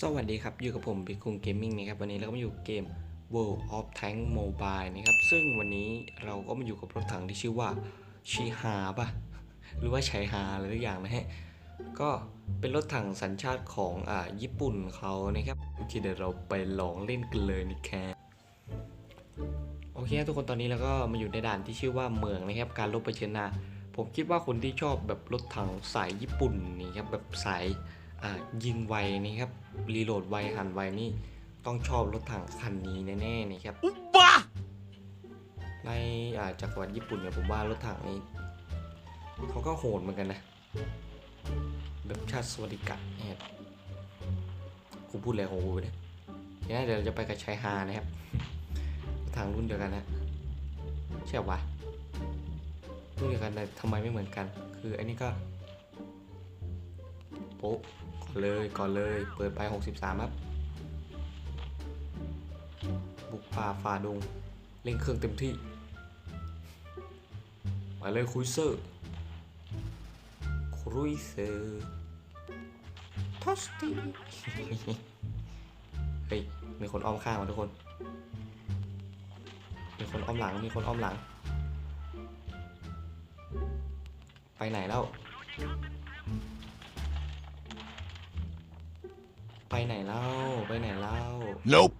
สวัสดีครับ อยู่กับผมบิ๊กคุงเกมมิ่งนะครับ วันนี้เราก็มาอยู่เกม World of Tank Mobile นะครับ ซึ่งวันนี้เราก็มาอยู่กับรถถังที่ชื่อว่าชิฮาปะหรือว่าชัยฮาอะไรทุกอย่างนะฮะ ก็เป็นรถถังสัญชาติของอ่าญี่ปุ่นเขานะครับโอเคเดี๋ยวเราไปลองเล่นกันเลยนะครับโอเคทุกคนตอนนี้เราก็มาอยู่ในด่านที่ชื่อว่าเมืองนะครับ การลบเชิญนาผมคิดว่าคนที่ชอบแบบรถถังสายญี่ปุ่นนี่ครับแบบสาย ยิงไวนี่ครับรีโหลดไวหันไวนี่ต้องชอบรถถังคันนี้แน่ๆนี่ครับบ้าในอ่าจักรวรรดิญี่ปุ่นเนี่ยผมว่ารถถังนี้เขาก็โหดเหมือนกันนะแบบชาติสวัสดิกะเนี่ยครับกูพูดอะไรของกูเนี่ยเดี๋ยวนะเดี๋ยวเราจะไปกับชายฮานะครับรถถังรุ่นเดียวกันนะใช่ปะรุ่นเดียวกันแต่ทำไมไม่เหมือนกัน คืออันนี้ก็โป๊ะก่อนเลยก่อนเลย เปิดไป 63 ครับ บุกป่าฝ่าดงเร่งเครื่องเต็มที่ไปเลยคุยเซอร์คุยเซอร์ทัสตีเฮ้ยมีคนอ้อมข้างมาทุกคน มีคนอ้อมหลัง มีคนอ้อมหลัง ไปไหนแล้ว ไปไหนเล่าไปไหนเล่า nope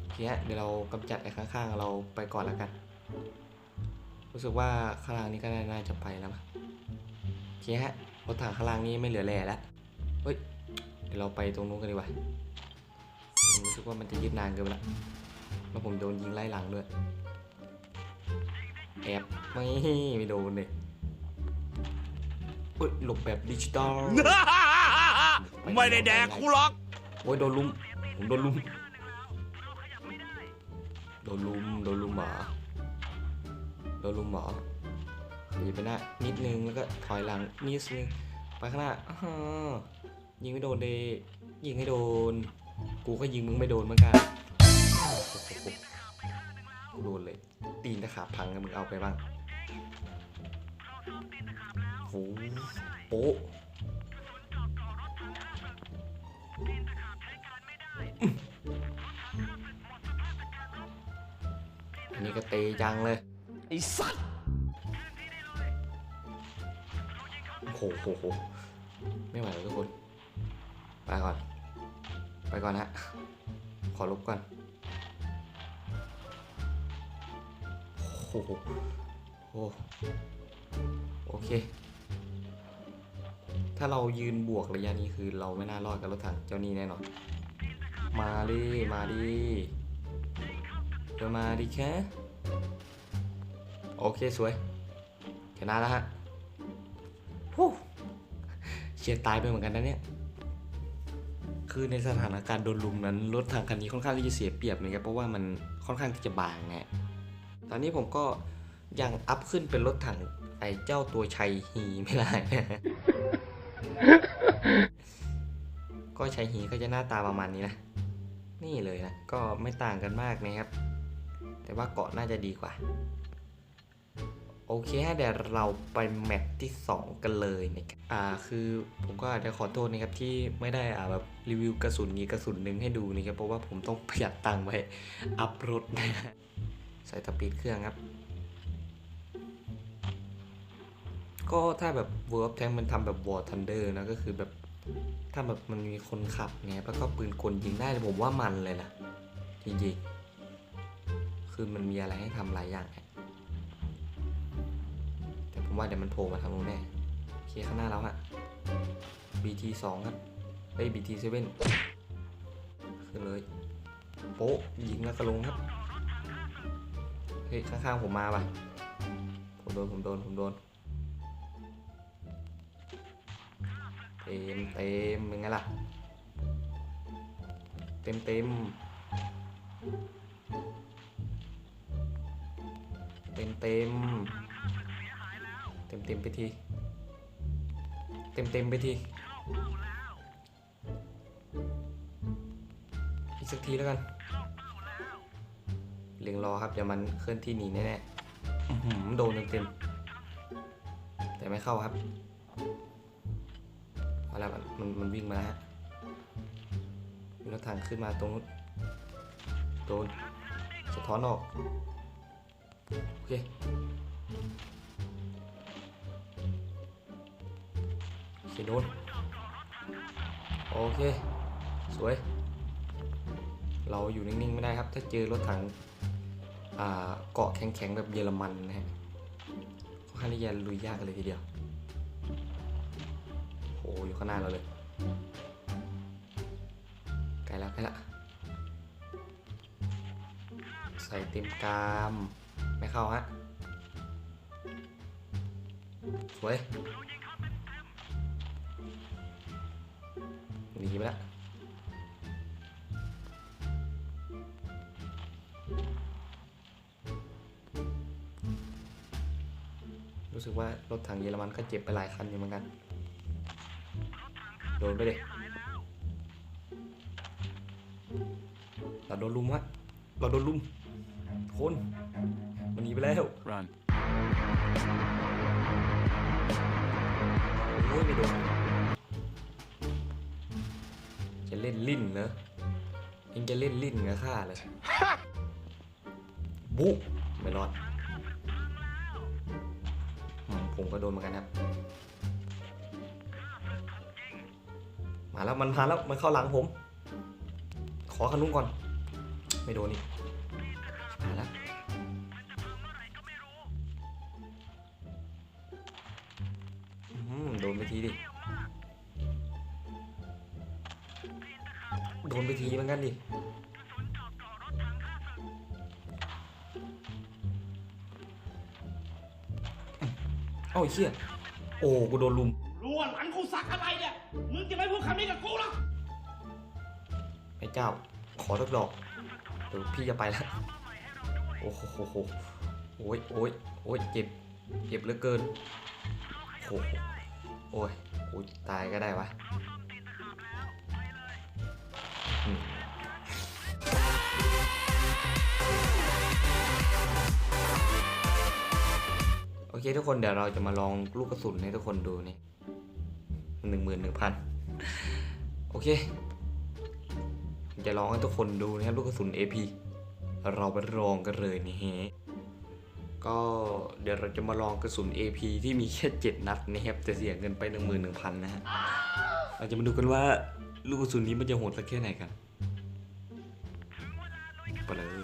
โอเคฮะเดี๋ยวเรากำจัดไอ้ข้างๆเราไปก่อนแล้วกัน รู้สึกว่าข้างล่างนี้ก็น่าจะไปแล้วมั้งโอเคฮะรถถังข้างล่างนี้ไม่เหลือแหล่แล้วเฮ้ยเดี๋ยวเราไปตรงนู้นกันดีกว่าผมรู้สึกว่ามันจะยืดนานเกินไปละแล้วผมโดนยิงไล่หลังด้วยแอบไม่ไม่โดนเลยเฮ้ยหลบแบบดิจิตอล ไม่ได้แดกกูหรอก โอ้ยโดนลุม ผมโดนลุม โดนลุม โดนลุมหมาโดนลุมหมาดีไปหน้านิดนึงแล้วก็ถอยหลังนิดนึงไปข้างหน้ายิงไม่โดนเดยิงให้โดน กูก็ยิงมึงไม่โดนเหมือนกันกูโดนเลย ตีนตะขาบพังกันมึงเอาไปบ้างโหโป๊ะ ก็ตีจังเลยไอ้สัตว์โอ้โหโหโหไม่ไหวแล้วทุกคนไปก่อน ไปก่อนฮะขอลบก่อนโอ้โหโอ้โอเค ถ้าเรายืนบวกระยะนี้คือเราไม่น่ารอดกับรถถังเจ้านี่แน่นอนมาดิมาดิเดี๋ยวมาดิแค่ โอเคสวยชนะแล้วฮะฮู้เฉียดตายไปเหมือนกันนะเนี่ย คือในสถานการณ์โดนลุมนั้นรถทางคันนี้ค่อนข้างที่จะเสียเปรียบนะครับเพราะว่ามันค่อนข้างที่จะบางไงตอนนี้ผมก็ยังอัพขึ้นเป็นรถถังไอ้เจ้าตัวชัยฮีไม่ได้ก็ชัยฮีก็จะหน้าตาประมาณนี้นะ นี่เลยนะ ก็ไม่ต่างกันมากนะครับ แต่ว่าเกาะน่าจะดีกว่าโอ เคฮะเดี๋ยวเราไปแมตช์ที่ 2 กันเลยนะครับอ่าคือผมก็อาจจะขอโทษนะครับที่ไม่ได้อ่าแบบรีวิวกระสุนนี้กระสุนหนึ่งให้ดูนะครับเพราะว่าผมต้องประหยัดตังค์ไว้อัพรถนะฮะใส่สปีดเครื่องครับ ก็ถ้าแบบ World of Tank มันทำแบบ War Thunder นะก็คือแบบถ้าแบบมันมีคนขับเนี่ยแล้วก็ปืนกลยิงได้ผมว่ามันเลยนะจริงๆคือมันมีอะไรให้ทำหลายอย่างอะ ผมว่าเดี๋ยวมันโผล่มาทางนู้นแน่โอเคข้างหน้าเราฮะ BT 2ครับเอ้ BT 7ขึ้นเลย โป๊ะยิงแล้วก็ลงครับ เฮ้ย ข้างๆผมมาป่ะ ผมโดน ผมโดน ผมโดน เต็มเต็มเป็นไงล่ะ เต็มเต็มเต็มเต็ม ต็มเต็มๆไปที เต็มเต็มๆไปที อีกสักทีแล้วกันเล็งรอครับเดี๋ยวมันเคลื่อนที่หนีแน่ๆโดนเต็มๆแต่ไม่เข้าครับเอาละมันมันมันวิ่งมาแล้วฮะรถถังขึ้นมาตรงนู้นโดนสะท้อนออก โอเค โอเคโดนโอเค สวย เราอยู่นิ่งๆไม่ได้ครับ ถ้าเจอรถถังเกาะแข็งๆแบบเยอรมันนะฮะค่อนข้างที่จะลุยยากเลยทีเดียวโอ้อยู่ข้างหน้าเราเลยใกล้แล้วใกล้ละใส่เต็มกาม ไม่เข้าฮะสวย หนีไปแล้วรู้สึกว่ารถถังเยอรมันก็เจ็บไปหลายคันอยู่เหมือนกัน โดนไปเลยเราโดนลุมฮะเราโดนลุม คนมันหนีไปแล้ว Run. โอ้ยไม่โดน เล่นลิ้นเหรอเองจะเล่นลิ้นกับข้าเลยบุ๊กไม่รอดอืมผมก็โดนเหมือนกันครับ มาแล้วมันมาแล้วมันเข้าหลังผม ขอขนุนก่อน ไม่โดนอีกมาแล้วอืมโดนไปทีดิ ดนไปทีเหมือนกันดิเอ้าไอ้เชี่ยโอ้กูโดนลุมรู้ว่าหลังกูสักอะไรเนี่ย มึงจะไม่พูดคำนี้กับกูหรอกไอ้เจ้า ขอทักดอก เดี๋ยวพี่จะไปแล้ว โอ้โหโหโหโอ้ยโอ้ยโอ้ยเจ็บ เจ็บเหลือเกิน โอ้โหโอ้ยโอ้ยตายก็ได้วะ เคทุกคนเดี๋ยวเราจะมาลองลูกกระสุนให้ทุกคนดูนี่หนึ่งหมื่นหนึ่งพันโอเคจะลองให้ทุกคนดูนะครับลูกกระสุน AP เราไปลองกันเลยนี่ฮะก็เดี๋ยวเราจะมาลองกระสุน AP ที่มีแค่7นัดนะครับแต่เสียเงินไป11,000นะฮะเราจะมาดูกันว่าลูกกระสุนนี้มันจะโหดสักแค่ไหนกันไปเลย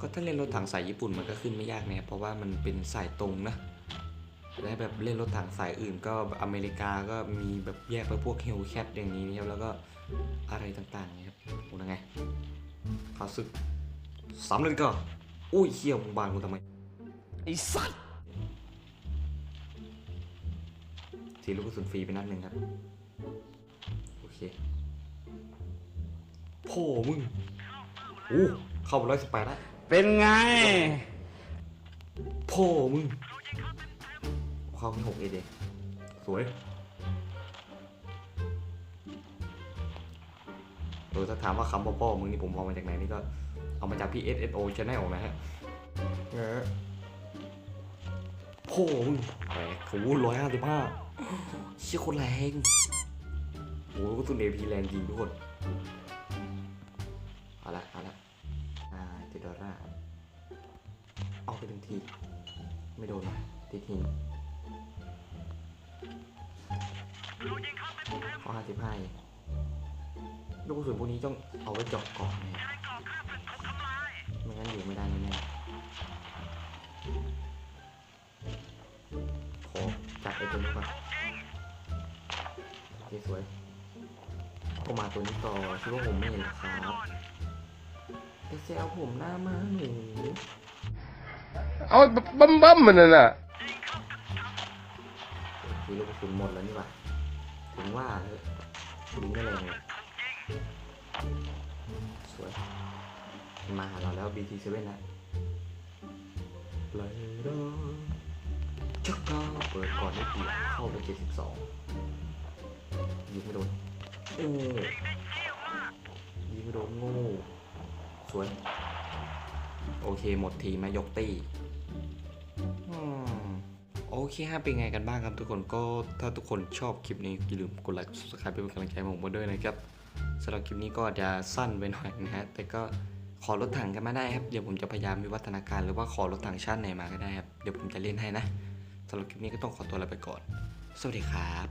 ก็ถ้าเล่นรถถังสายญี่ปุ่นมันก็ขึ้นไม่ยากนะครับเพราะว่ามันเป็นสายตรงนะและแบบเล่นรถถังสายอื่น ก็อเมริกาก็มีแบบแยกไปพวกเฮลแคทอย่างนี้นะครับแล้วก็อะไรต่างๆนะครับโอ้ยังไงข้าศึกสามเลยก็อุ้ยเขี้ยวมึงบานกูทำไมไอ้สัตว์ทีลูกกระสุนฟรีไปนัดหนึ่งครับโอเคโพ่มึงโอ้เข้าไปร้อยสิบแปดแล้ว เป็นไง โพ่มึงเข้าไปหกเอเดสวยเออถ้าถามว่าคำว่าพ่อมึงนี่ผมเอามาจากไหนนี่ก็เอามาจากพี่ SSO Channel นะฮะเออโพ่มึงแหมโอ้ร้อยห้าสิบห้าเชี่ยคนแรงโอ้ก็ตุนเอพีแรงจริงทุกคน ดอลลาร์เอาไปหนึ่งที ไม่โดนนะติดหินข้อห้าสิบห้าลูกกระสุนพวกนี้ต้องเอาไว้เจาะกาะนะไม่งั้นอยู่ไม่ได้แน่ขอจับไอ้ตัวนี้ก่อนสวยก็มาตัวนี้ต่อคิดว่าผมไม่เห็นหรอกครับ ไปแซวผมหน้ามาหนูเอาบั้มบั้มมันน่ะมีลูกกระสุนหมดแล้วนี่หว่าถึงว่าเลยยิงไม่แรเลยสวยมันมาหาเราแล้ว BT7 นะเลยดอชักกาเปิดก่อนได้เดียวเข้าไป 72ยิงไม่โดนโอ้ยิงไม่โดนโง่ วย โอเคหมดทีมายกตีโอเคฮะเป็นไงกันบ้างครับทุกคนก็ถ้าทุกคนชอบคลิปนี้อย่าลืมกดไลค์ subscribe เป็นกำลังใจผมมาด้วยนะครับสำหรับคลิปนี้ก็จะสั้นไปหน่อยนะฮะแต่ก็ขอรถถังกันมาได้ครับเดี๋ยวผมจะพยายามมีวัฒนาการหรือว่าขอรถถังชาติไหนมาก็ได้ครับเดี๋ยวผมจะเล่นให้นะสำหรับคลิปนี้ก็ต้องขอตัวลาไปก่อน สวัสดีครับ